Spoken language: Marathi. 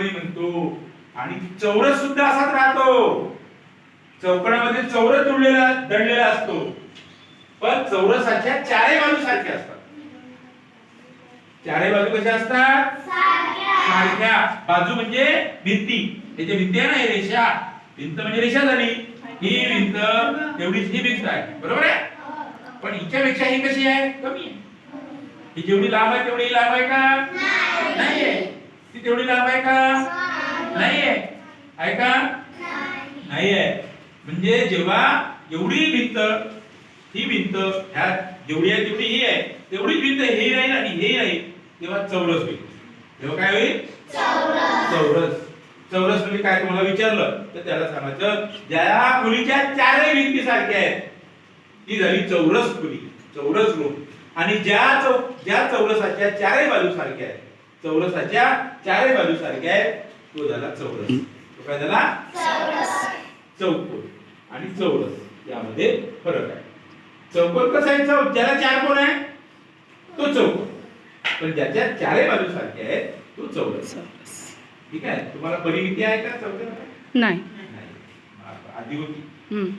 चौकोनी म्हणतो? आणि चौरस सुद्धा असाच राहतो. चौकोनामध्ये चौरस जुळलेला दडलेला असतो. पण चौरसाच्या चारही बाजू सारख्या असतात. चारही बाजू कशा असतात? सारख्या. बाजू म्हणजे भिंती. त्याच्या भिंती आहे ना रेषा. भिंत म्हणजे रेषा झाली. ही भिंत तेवढीच ही भिंत आहे. बरोबर आहे? पण हिच्यापेक्षा ही कशी आहे? कमी आहे. ही जेवढी लांब आहे तेवढी लांब आहे का? नाहीये. ती तेवढी लांब आहे का? नाहीये. आहे का? नाहीये. म्हणजे जेव्हा एवढी भिंत ही भिंत ह्या जेवढी आहे तेवढी ही आहे. तेवढी भिंत हे राहील आणि हे राहील तेव्हा चौरस होईल. तेव्हा काय होईल? चौरस. चौरस. म्हणजे काय तुम्हाला विचारलं? तर त्याला सांगायचं ज्या खोलीच्या चारही भिंती सारख्या आहेत ती झाली चौरस खोली चौरस रूम आणि ज्या चौ ज्या चौरसाच्या चारही बाजू सारख्या आहेत चौरसाच्या चारही बाजू सारख्या आहेत तो झाला चौरस. तो काय झाला? चौकोन. आणि चौरस. यामध्ये फरक आहे. चौकोन कसा आहे? चौ ज्याला चार कोण आहे तो चौकोन. पण ज्याच्या चारही बाजू सारख्या आहेत तो चौरस. ठीक आहे? तुम्हाला परिमिती आहे का चौकोन नाही. नाही. आधी होती. हम्म.